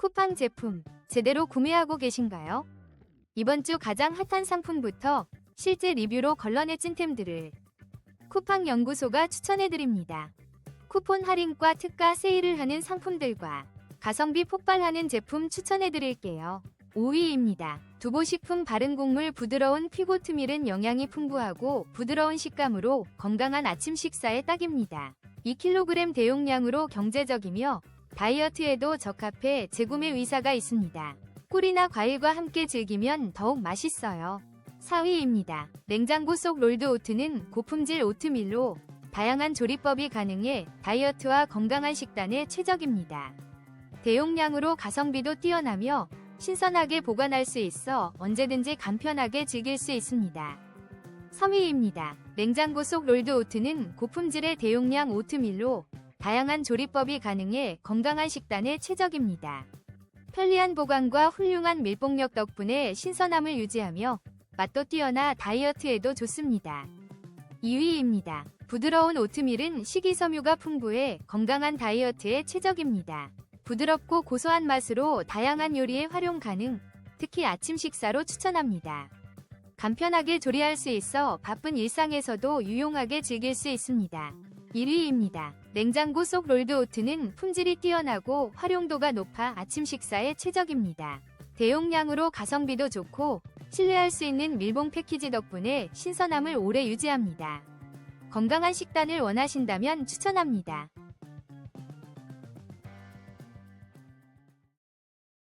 쿠팡 제품 제대로 구매하고 계신가요? 이번 주 가장 핫한 상품부터 실제 리뷰로 걸러내 찐템들을 쿠팡 연구소가 추천해드립니다. 쿠폰 할인과 특가 세일을 하는 상품들과 가성비 폭발하는 제품 추천해드릴게요. 5위입니다. 두보식품 바른 곡물 부드러운 피고트밀은 영양이 풍부하고 부드러운 식감으로 건강한 아침 식사에 딱입니다. 2kg 대용량으로 경제적이며 다이어트에도 적합해 재구매 의사가 있습니다. 꿀이나 과일과 함께 즐기면 더욱 맛있어요. 4위입니다. 냉장고 속 롤드 오트는 고품질 오트밀로 다양한 조리법이 가능해 다이어트와 건강한 식단에 최적입니다. 대용량으로 가성비도 뛰어나며 신선하게 보관할 수 있어 언제든지 간편하게 즐길 수 있습니다. 3위입니다. 냉장고 속 롤드 오트는 고품질의 대용량 오트밀로 다양한 조리법이 가능해 건강한 식단에 최적입니다. 편리한 보관과 훌륭한 밀봉력 덕분에 신선함을 유지하며 맛도 뛰어나 다이어트에도 좋습니다. 2위입니다. 부드러운 오트밀은 식이섬유가 풍부해 건강한 다이어트에 최적입니다. 부드럽고 고소한 맛으로 다양한 요리에 활용 가능, 특히 아침 식사로 추천합니다. 간편하게 조리할 수 있어 바쁜 일상에서도 유용하게 즐길 수 있습니다. 1위입니다. 냉장고 속 롤드 오트는 품질이 뛰어나고 활용도가 높아 아침 식사에 최적입니다. 대용량으로 가성비도 좋고 신뢰할 수 있는 밀봉 패키지 덕분에 신선함을 오래 유지합니다. 건강한 식단을 원하신다면 추천합니다.